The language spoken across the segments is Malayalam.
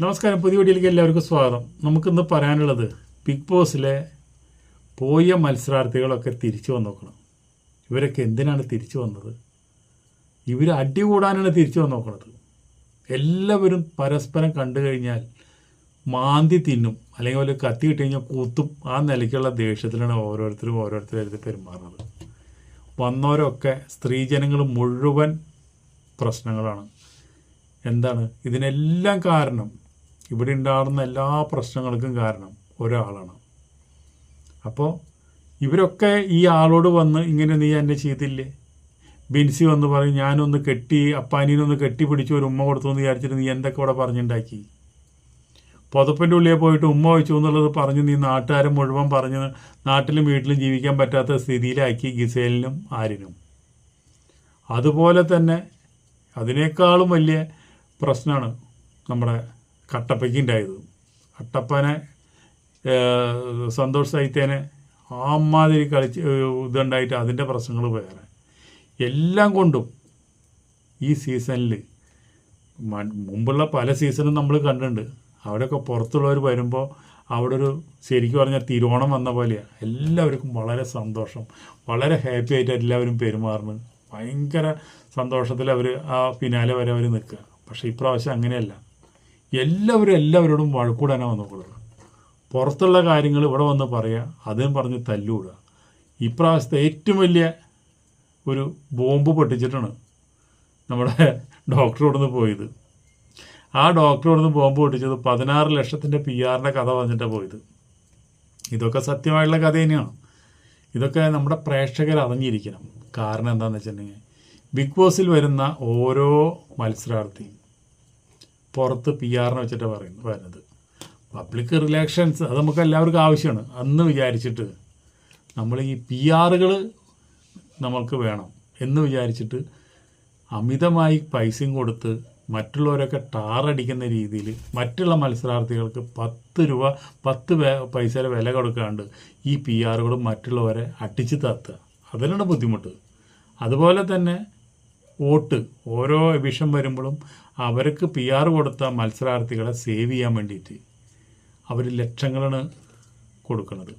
നമസ്കാരം. പുതിയ വീഡിയോയിലേക്ക് എല്ലാവർക്കും സ്വാഗതം. നമുക്കിന്ന് പറയാനുള്ളത് ബിഗ് ബോസിലെ പോയ മത്സരാർത്ഥികളൊക്കെ തിരിച്ചു വന്നോക്കണം. ഇവരൊക്കെ എന്തിനാണ് തിരിച്ചു വന്നത്? ഇവർ അടി കൂടാനാണ് തിരിച്ചു വന്നോക്കണത്. എല്ലാവരും പരസ്പരം കണ്ടു കഴിഞ്ഞാൽ മാന്തി തിന്നും അല്ലെങ്കിൽ അവർ കത്തി കിട്ടി കഴിഞ്ഞാൽ കൂത്തും. ആ നിലയ്ക്കുള്ള ദേഷ്യത്തിലാണ് ഓരോരുത്തരും ഓരോരുത്തരും പെരുമാറുന്നത്. വന്നവരൊക്കെ സ്ത്രീജനങ്ങൾ മുഴുവൻ പ്രശ്നങ്ങളാണ്. എന്താണ്? ഇതിനെല്ലാം കാരണം ഇവിടെ ഉണ്ടാകുന്ന എല്ലാ പ്രശ്നങ്ങൾക്കും കാരണം ഒരാളാണ്. അപ്പോൾ ഇവരൊക്കെ ഈ ആളോട് വന്ന് ഇങ്ങനെ നീ എന്നെ ചെയ്തില്ലേ? ബിൻസി വന്ന് പറയും ഞാനൊന്ന് കെട്ടി അപ്പാനീനൊന്ന് കെട്ടി പിടിച്ച് ഒരു ഉമ്മ കൊടുത്തു എന്ന് വിചാരിച്ചിട്ട് നീ എന്തൊക്കെ ഇവിടെ പറഞ്ഞുണ്ടാക്കി? പുതപ്പിന്റെ ഉള്ളിൽ പോയിട്ട് ഉമ്മ വെച്ചു എന്നുള്ളത് പറഞ്ഞ് നീ നാട്ടുകാരെ മുഴുവൻ പറഞ്ഞ് നാട്ടിലും വീട്ടിലും ജീവിക്കാൻ പറ്റാത്ത സ്ഥിതിയിലാക്കി ഗിസേലിനും ആരിനും അതുപോലെ തന്നെ അതിനേക്കാളും വലിയ പ്രശ്നമാണ് നമ്മുടെ കട്ടപ്പയ്ക്ക് ഉണ്ടായത്. കട്ടപ്പനെ സന്തോഷ് സാഹിത്യേനെ ആമാതിരി കളിച്ച് ഇതുണ്ടായിട്ട് അതിന്റെ പ്രശ്നങ്ങൾ വേറെ. എല്ലാം കൊണ്ടും ഈ സീസണിൽ മുമ്പുള്ള പല സീസണും നമ്മൾ കണ്ടിട്ടുണ്ട്. അവിടെയൊക്കെ പുറത്തുള്ളവർ വരുമ്പോൾ അവിടെ ഒരു ശരിക്കും പറഞ്ഞാൽ തിരുവോണം വന്ന പോലെയാണ് എല്ലാവർക്കും വളരെ സന്തോഷം. വളരെ ഹാപ്പി ആയിട്ട് എല്ലാവരും പെരുമാറുന്നു. ഭയങ്കര സന്തോഷത്തിൽ അവർ ആ പിന്നാലെ വരെ അവർ നിൽക്കുക. പക്ഷേ ഇപ്രാവശ്യം അങ്ങനെയല്ല. എല്ലാവരും എല്ലാവരോടും വഴക്കൂടാനാണ് വന്നുകൊള്ളുക പുറത്തുള്ള കാര്യങ്ങൾ ഇവിടെ വന്ന് പറയുക അതും പറഞ്ഞ് തല്ലുകൂടുക ഇപ്രാവശ്യത്തെ ഏറ്റവും വലിയ ഒരു ബോംബ് പൊട്ടിച്ചിട്ടാണ് നമ്മുടെ ഡോക്ടറോട് നിന്ന് പോയത്. ആ ഡോക്ടറോട് നിന്ന് ബോംബ് പൊട്ടിച്ചത് പതിനാറ് ലക്ഷത്തിന്റെ പി ആറിന്റെ കഥ പറഞ്ഞിട്ടാണ് പോയത്. ഇതൊക്കെ സത്യമായിട്ടുള്ള കഥ തന്നെയാണ്. ഇതൊക്കെ നമ്മുടെ പ്രേക്ഷകർ അറിഞ്ഞിരിക്കണം. കാരണം എന്താണെന്ന് വെച്ചിട്ടുണ്ടെങ്കിൽ ബിഗ് ബോസിൽ വരുന്ന ഓരോ മത്സരാർത്ഥിയും പുറത്ത് പി ആറിനെ വെച്ചിട്ട് പറയുന്നത് വരുന്നത് പബ്ലിക് റിലേഷൻസ് അത് നമുക്ക് എല്ലാവർക്കും ആവശ്യമാണ്. അന്ന് വിചാരിച്ചിട്ട് നമ്മൾ ഈ പി ആറുകൾ നമ്മൾക്ക് വേണം എന്ന് വിചാരിച്ചിട്ട് അമിതമായി പൈസയും കൊടുത്ത് മറ്റുള്ളവരൊക്കെ ടാറടിക്കുന്ന രീതിയിൽ മറ്റുള്ള മത്സരാർത്ഥികൾക്ക് പത്ത് രൂപ പത്ത് പൈസയുടെ വില കൊടുക്കാണ്ട് ഈ പി ആറുകളും മറ്റുള്ളവരെ അടിച്ചു താത്തുക. അതിനാണ് ബുദ്ധിമുട്ട്. അതുപോലെ തന്നെ വോട്ട് ഓരോ വിഷം വരുമ്പോഴും അവർക്ക് പി ആർ കൊടുത്ത മത്സരാർത്ഥികളെ സേവ് ചെയ്യാൻ വേണ്ടിയിട്ട് അവർ ലക്ഷങ്ങളാണ് കൊടുക്കുന്നത്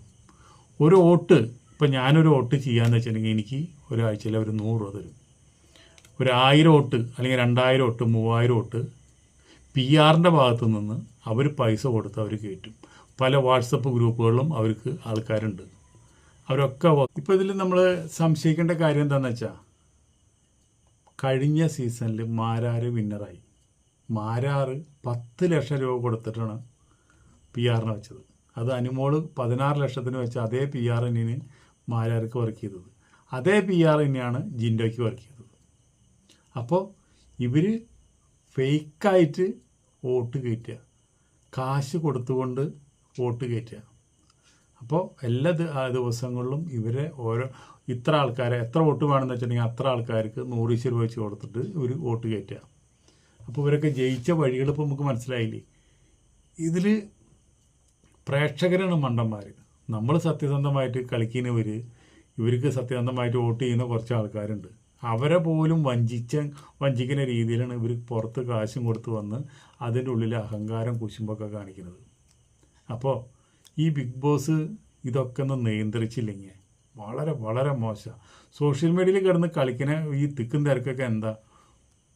ഒരു വോട്ട് ഇപ്പം ഞാനൊരു വോട്ട് ചെയ്യാന്ന് വെച്ചിട്ടുണ്ടെങ്കിൽ എനിക്ക് ഒരാഴ്ചയിൽ ഒരു നൂറ് രൂപ തരും. ഒരു ആയിരം വോട്ട് അല്ലെങ്കിൽ രണ്ടായിരം വോട്ട് മൂവായിരം വോട്ട് പി ആറിന്റെ ഭാഗത്തു നിന്ന് അവർ പൈസ കൊടുത്ത് അവർ കയറ്റും. പല വാട്സപ്പ് ഗ്രൂപ്പുകളിലും അവർക്ക് ആൾക്കാരുണ്ട്. അവരൊക്കെ ഇപ്പോൾ ഇതിൽ നമ്മൾ സംശയിക്കേണ്ട കാര്യം എന്താണെന്ന് വെച്ചാൽ കഴിഞ്ഞ സീസണിൽ മാരാർ വിന്നറായി. മാരാർ പത്ത് ലക്ഷം രൂപ കൊടുത്തിട്ടാണ് പി ആറിനെ വെച്ചത്. അത് അനുമോൾ പതിനാറ് ലക്ഷത്തിന് വെച്ച അതേ പി ആർ എന്നിന് മാരാർക്ക് വർക്ക് ചെയ്തത്. അതേ പി ആർ തന്നെയാണ് ജിൻഡോയ്ക്ക് വർക്ക് ചെയ്തത്. അപ്പോൾ ഇവർ ഫേക്കായിട്ട് വോട്ട് കയറ്റുക കാശ് കൊടുത്തുകൊണ്ട് വോട്ട് കയറ്റുക അപ്പോൾ എല്ലാ ദിവസങ്ങളിലും ഇവരെ ഓരോ ഇത്ര ആൾക്കാരെ എത്ര വോട്ട് വേണമെന്ന് വെച്ചിട്ടുണ്ടെങ്കിൽ അത്ര ആൾക്കാർക്ക് നൂറ് രൂപ വെച്ച് കൊടുത്തിട്ട് ഇവർ വോട്ട് കയറ്റുക. അപ്പോൾ ഇവരൊക്കെ ജയിച്ച വഴികൾ ഇപ്പോൾ നമുക്ക് മനസ്സിലായില്ലേ? ഇതിൽ പ്രേക്ഷകരാണ് മണ്ടന്മാർ നമ്മൾ സത്യസന്ധമായിട്ട് കളിക്കുന്നവർ ഇവർക്ക് സത്യസന്ധമായിട്ട് വോട്ട് ചെയ്യുന്ന കുറച്ച് ആൾക്കാരുണ്ട്. അവരെ പോലും വഞ്ചിച്ച വഞ്ചിക്കുന്ന രീതിയിലാണ് ഇവർ പുറത്ത് കാശും കൊടുത്ത് വന്ന് അതിന്റെ ഉള്ളിൽ അഹങ്കാരം കുശുമ്പൊക്കെ കാണിക്കുന്നത്. അപ്പോൾ ഈ ബിഗ് ബോസ് ഇതൊക്കെ ഒന്ന് നിയന്ത്രിച്ചില്ലെങ്കിൽ വളരെ വളരെ മോശം. സോഷ്യൽ മീഡിയയിൽ കിടന്ന് കളിക്കുന്ന ഈ തിക്കും തിരക്കൊക്കെ എന്താ?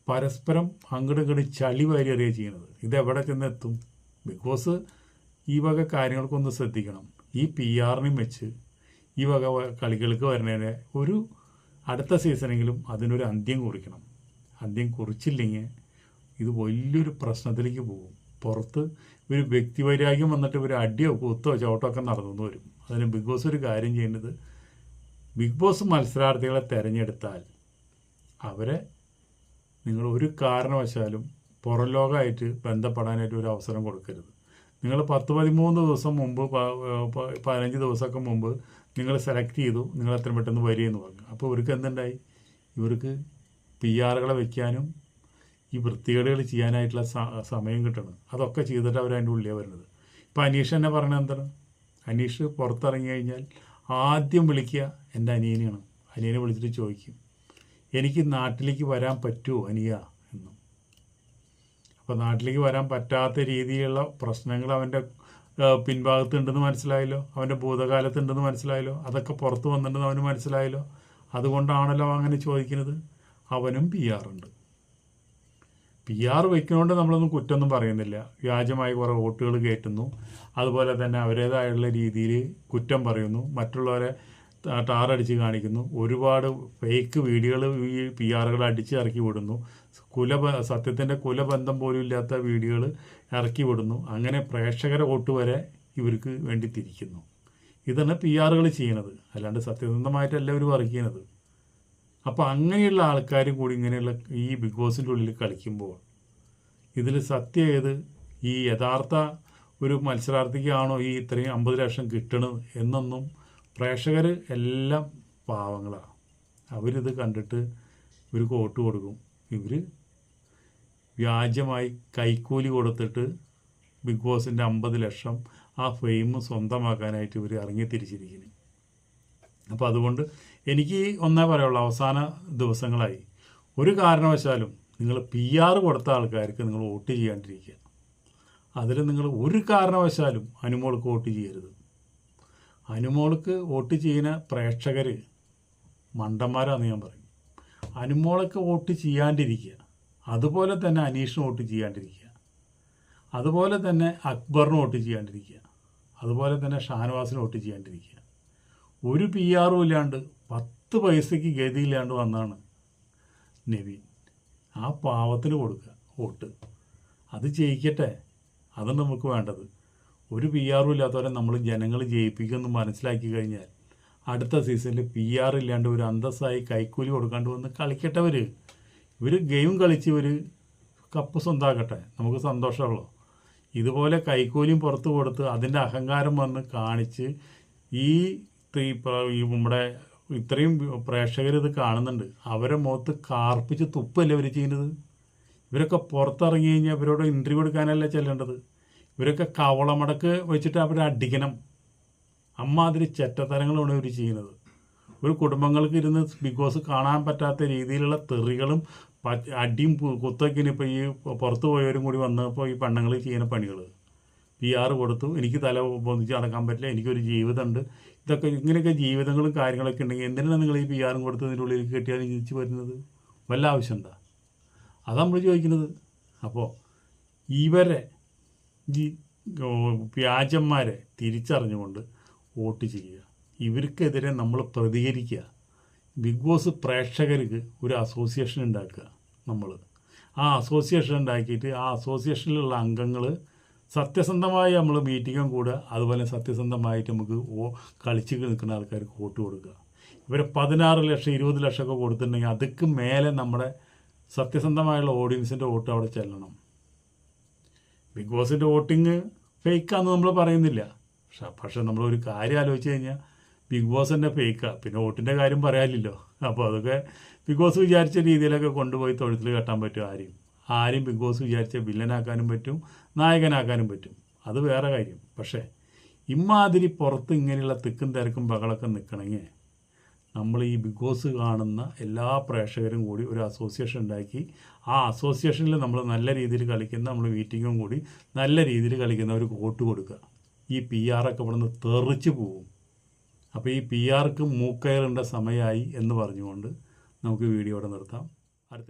പരസ്പരം അങ്ങോട്ടും ഇങ്ങോട്ടും ചളി വാരി അറിയുക ചെയ്യുന്നത് ഇതെവിടെ ചെന്നെത്തും? ബിഗ് ബോസ് ഈ വക കാര്യങ്ങൾക്കൊന്ന് ശ്രദ്ധിക്കണം. ഈ പി ആറിനെയും വെച്ച് ഈ വക കളികൾക്ക് വരുന്നതിന് ഒരു അടുത്ത സീസണെങ്കിലും അതിനൊരു അന്ത്യം കുറിക്കണം. അന്ത്യം കുറിച്ചില്ലെങ്കിൽ ഇത് വലിയൊരു പ്രശ്നത്തിലേക്ക് പോകും. പുറത്ത് ഒരു വ്യക്തിവൈരാഗ്യം വന്നിട്ട് ഇവർ അടിയോ കുത്തോ ചവിട്ടോ ഒക്കെ നടന്നു വരും. അതിന് ബിഗ് ബോസ് ഒരു കാര്യം ചെയ്യേണ്ടത് ബിഗ് ബോസ് മത്സരാർത്ഥികളെ തിരഞ്ഞെടുത്താൽ അവരെ നിങ്ങൾ ഒരു കാരണവശാലും പുറം ലോകമായിട്ട് ബന്ധപ്പെടാനായിട്ട് ഒരു അവസരം കൊടുക്കരുത്. നിങ്ങൾ പത്ത് പതിമൂന്ന് ദിവസം മുമ്പ് പതിനഞ്ച് ദിവസമൊക്കെ മുമ്പ് നിങ്ങൾ സെലക്ട് ചെയ്തു നിങ്ങൾ എത്ര പെട്ടെന്ന് വരികയെന്ന് പറഞ്ഞു. അപ്പോൾ ഇവർക്ക് എന്തുണ്ടായി? ഇവർക്ക് പി ആറുകളെ വെക്കാനും ഈ വൃത്തികേടുകൾ ചെയ്യാനായിട്ടുള്ള സമയം കിട്ടണം. അതൊക്കെ ചെയ്തിട്ട് അവർ അതിന്റെ ഉള്ളിലേ വരുന്നത്. ഇപ്പോൾ അനീഷ് എന്നെ പറഞ്ഞ എന്താണ്? അനീഷ് പുറത്തിറങ്ങി കഴിഞ്ഞാൽ ആദ്യം വിളിക്കുക എന്റെ അനിയനെയാണ്. അനിയനെ വിളിച്ചിട്ട് ചോദിക്കും. എനിക്ക് നാട്ടിലേക്ക് വരാൻ പറ്റുമോ അനിയ എന്നും. അപ്പോൾ നാട്ടിലേക്ക് വരാൻ പറ്റാത്ത രീതിയിലുള്ള പ്രശ്നങ്ങൾ അവന്റെ പിൻഭാഗത്തുണ്ടെന്ന് മനസ്സിലായല്ലോ? അവന്റെ ഭൂതകാലത്തുണ്ടെന്ന് മനസ്സിലായല്ലോ? അതൊക്കെ പുറത്ത് വന്നിട്ടുണ്ടെന്ന് അവന് മനസ്സിലായല്ലോ? അതുകൊണ്ടാണല്ലോ അങ്ങനെ ചോദിക്കുന്നത്. അവനും പി ആറുണ്ട് പി ആർ വയ്ക്കുന്നതുകൊണ്ട് നമ്മളൊന്നും കുറ്റമൊന്നും പറയുന്നില്ല. വ്യാജമായി കുറേ വോട്ടുകൾ കയറ്റുന്നു. അതുപോലെ തന്നെ അവരുടേതായുള്ള രീതിയിൽ കുറ്റം പറയുന്നു. മറ്റുള്ളവരെ ടാറടിച്ച് കാണിക്കുന്നു. ഒരുപാട് ഫേക്ക് വീഡിയോകൾ ഈ പി ആറുകൾ അടിച്ച് ഇറക്കി വിടുന്നു. കുല സത്യത്തിന്റെ കുലബന്ധം പോലും ഇല്ലാത്ത വീഡിയോകൾ ഇറക്കി വിടുന്നു. അങ്ങനെ പ്രേക്ഷകരെ വോട്ട് വരെ ഇവർക്ക് വേണ്ടി തിരിക്കുന്നു. ഇതാണ് പി ആറുകൾ ചെയ്യണത് അല്ലാണ്ട് സത്യസന്ധമായിട്ടല്ല ഇവർ വർക്ക് ചെയ്യണത് അപ്പോൾ അങ്ങനെയുള്ള ആൾക്കാർ കൂടി ഇങ്ങനെയുള്ള ഈ ബിഗ് ബോസിന്റെ ഉള്ളിൽ കളിക്കുമ്പോൾ ഇതിൽ സത്യം ഏത്? ഈ യഥാർത്ഥ ഒരു മത്സരാർത്ഥിക്കാണോ ഈ ഇത്രയും അമ്പത് ലക്ഷം കിട്ടണത് എന്നൊന്നും പ്രേക്ഷകർ എല്ലാം പാവങ്ങളാണ് അവരിത് കണ്ടിട്ട് ഒരു കോട്ട് കൊടുക്കും. ഇവർ വ്യാജമായി കൈക്കൂലി കൊടുത്തിട്ട് ബിഗ് ബോസിന്റെ അമ്പത് ലക്ഷം ആ ഫെയിം സ്വന്തമാക്കാനായിട്ട് ഇവർ ഇറങ്ങി തിരിച്ചിരിക്കുന്നു അപ്പോൾ അതുകൊണ്ട് എനിക്ക് ഒന്നേ പറയുള്ളൂ അവസാന ദിവസങ്ങളായി. ഒരു കാരണവശാലും നിങ്ങൾ പി ആർ കൊടുത്ത ആൾക്കാർക്ക് നിങ്ങൾ വോട്ട് ചെയ്യാണ്ടിരിക്കുക. അതിൽ നിങ്ങൾ ഒരു കാരണവശാലും അനുമോൾക്ക് വോട്ട് ചെയ്യരുത്. അനുമോൾക്ക് വോട്ട് ചെയ്യുന്ന പ്രേക്ഷകർ മണ്ടന്മാരാന്ന് ഞാൻ പറയും. അനുമോളൊക്കെ വോട്ട് ചെയ്യാണ്ടിരിക്കുക. അതുപോലെ തന്നെ അനീഷിന് വോട്ട് ചെയ്യാണ്ടിരിക്കുക. അതുപോലെ തന്നെ അക്ബറിന് വോട്ട് ചെയ്യാണ്ടിരിക്കുക. അതുപോലെ തന്നെ ഷാനവാസിന് വോട്ട് ചെയ്യാണ്ടിരിക്കുക. ഒരു പി ആറും ഇല്ലാണ്ട് പത്ത് പൈസയ്ക്ക് ഗതിയില്ലാണ്ട് വന്നാണ് നവീൻ ആ പാവത്തിന് കൊടുക്കുക വോട്ട്. അത് ജയിക്കട്ടെ അതാണ് നമുക്ക് വേണ്ടത്. ഒരു പി ആറും ഇല്ലാത്തവരെ നമ്മൾ ജനങ്ങൾ ജയിപ്പിക്കുമെന്ന് മനസ്സിലാക്കി കഴിഞ്ഞാൽ അടുത്ത സീസണിൽ പി ആർ ഇല്ലാണ്ട് ഒരു അന്തസ്സായി കൈക്കൂലി കൊടുക്കാണ്ട് വന്ന് കളിക്കട്ടെ ഇവർ ഗെയിം കളിച്ച് ഇവർ കപ്പ് സ്വന്താക്കട്ടെ. നമുക്ക് സന്തോഷമുള്ളൂ. ഇതുപോലെ കൈക്കൂലിയും പുറത്ത് കൊടുത്ത് അതിന്റെ അഹങ്കാരം വന്ന് കാണിച്ച് ഈ നമ്മുടെ ഇത്രയും പ്രേക്ഷകർ ഇത് കാണുന്നുണ്ട്. അവരെ മുഖത്ത് കാർപ്പിച്ച് തുപ്പല്ലേ ഇവർ ചെയ്യുന്നത്? ഇവരൊക്കെ പുറത്തിറങ്ങി കഴിഞ്ഞാൽ ഇവരോട് ഇന്റർവ്യൂ എടുക്കാനല്ല ചെല്ലേണ്ടത്? ഇവരൊക്കെ കവളമടക്ക് വെച്ചിട്ട് അവരെ അടിക്കണം. അമ്മാതിരി ചെറ്റത്തരങ്ങളാണ് ഇവർ ചെയ്യുന്നത്. ഒരു കുടുംബങ്ങൾക്ക് ഇരുന്ന് ബിഗ് ബോസ് കാണാൻ പറ്റാത്ത രീതിയിലുള്ള തെറികളും അടിയും കുത്തൊക്കെ ഇനിയിപ്പോൾ ഈ പുറത്ത് പോയവരും കൂടി വന്നപ്പോൾ ഈ പെണ്ണുങ്ങൾ ചെയ്യുന്ന പണികൾ പി ആർ കൊടുത്തു. എനിക്ക് തല ഒന്നിച്ച് നടക്കാൻ പറ്റില്ല. എനിക്കൊരു ജീവിതമുണ്ട്. ഇതൊക്കെ ഇങ്ങനെയൊക്കെ ജീവിതങ്ങളും കാര്യങ്ങളൊക്കെ ഉണ്ടെങ്കിൽ എന്തിനാണ് നിങ്ങൾ ഈ പി ആറും കൊടുത്ത് ഇതിന്റെ ഉള്ളിൽ കെട്ടിയാൽ ജീവിച്ച് വരുന്നത്? വല്ല ആവശ്യമുണ്ടോ അതാണ് നമ്മൾ ചോദിക്കുന്നത്. അപ്പോൾ ഇവരെ വ്യാജന്മാരെ തിരിച്ചറിഞ്ഞുകൊണ്ട് വോട്ട് ചെയ്യുക. ഇവർക്കെതിരെ നമ്മൾ പ്രതികരിക്കുക. ബിഗ് ബോസ് പ്രേക്ഷകർക്ക് ഒരു അസോസിയേഷൻ ഉണ്ടാക്കുക നമ്മൾ ആ അസോസിയേഷൻ ഉണ്ടാക്കിയിട്ട് ആ അസോസിയേഷനിലുള്ള അംഗങ്ങൾ സത്യസന്ധമായി നമ്മൾ മീറ്റിങ്ങും കൂടുക അതുപോലെ സത്യസന്ധമായിട്ട് നമുക്ക് ഓ കളിച്ച് നിൽക്കുന്ന ആൾക്കാർക്ക് വോട്ട് കൊടുക്കുക. ഇവരെ പതിനാറ് ലക്ഷം ഇരുപത് ലക്ഷമൊക്കെ കൊടുത്തിട്ടുണ്ടെങ്കിൽ അതിക്കും മേലെ നമ്മുടെ സത്യസന്ധമായുള്ള ഓഡിയൻസിന്റെ വോട്ട് അവിടെ ചെല്ലണം. ബിഗ് ബോസിന്റെ വോട്ടിങ് ഫേക്കാന്ന് നമ്മൾ പറയുന്നില്ല. പക്ഷെ പക്ഷെ നമ്മളൊരു കാര്യം ആലോചിച്ച് കഴിഞ്ഞാൽ ബിഗ് ബോസ് തന്നെ ഫേക്കാണ് പിന്നെ വോട്ടിന്റെ കാര്യം പറയാനില്ലല്ലോ. അപ്പോൾ അതൊക്കെ ബിഗ് ബോസ് വിചാരിച്ച രീതിയിലൊക്കെ കൊണ്ടുപോയി തൊഴുത്തിൽ കെട്ടാൻ പറ്റും ആരെയും. ആരെയും ബിഗ് ബോസ് വിചാരിച്ച വില്ലനാക്കാനും പറ്റും നായകനാക്കാനും പറ്റും. അത് വേറെ കാര്യം. പക്ഷേ ഇമാതിരി പുറത്ത് ഇങ്ങനെയുള്ള തിക്കും തിരക്കും ബഹളൊക്കെ നിൽക്കണമെങ്കിൽ നമ്മൾ ഈ ബിഗ് ബോസ് കാണുന്ന എല്ലാ പ്രേക്ഷകരും കൂടി ഒരു അസോസിയേഷൻ ഉണ്ടാക്കി ആ അസോസിയേഷനിൽ നമ്മൾ നല്ല രീതിയിൽ കളിക്കുന്ന നമ്മൾ മീറ്റിങ്ങും കൂടി നല്ല രീതിയിൽ കളിക്കുന്ന ഒരു വോട്ട് കൊടുക്കുക. ഈ പി ആറൊക്കെ നിന്ന് തെറിച്ച് പോവും. അപ്പോൾ ഈ പി ആർക്ക് മൂക്കയറിന്റെ സമയമായി എന്ന് പറഞ്ഞുകൊണ്ട് നമുക്ക് വീഡിയോ ഇവിടെ നിർത്താം. അടുത്ത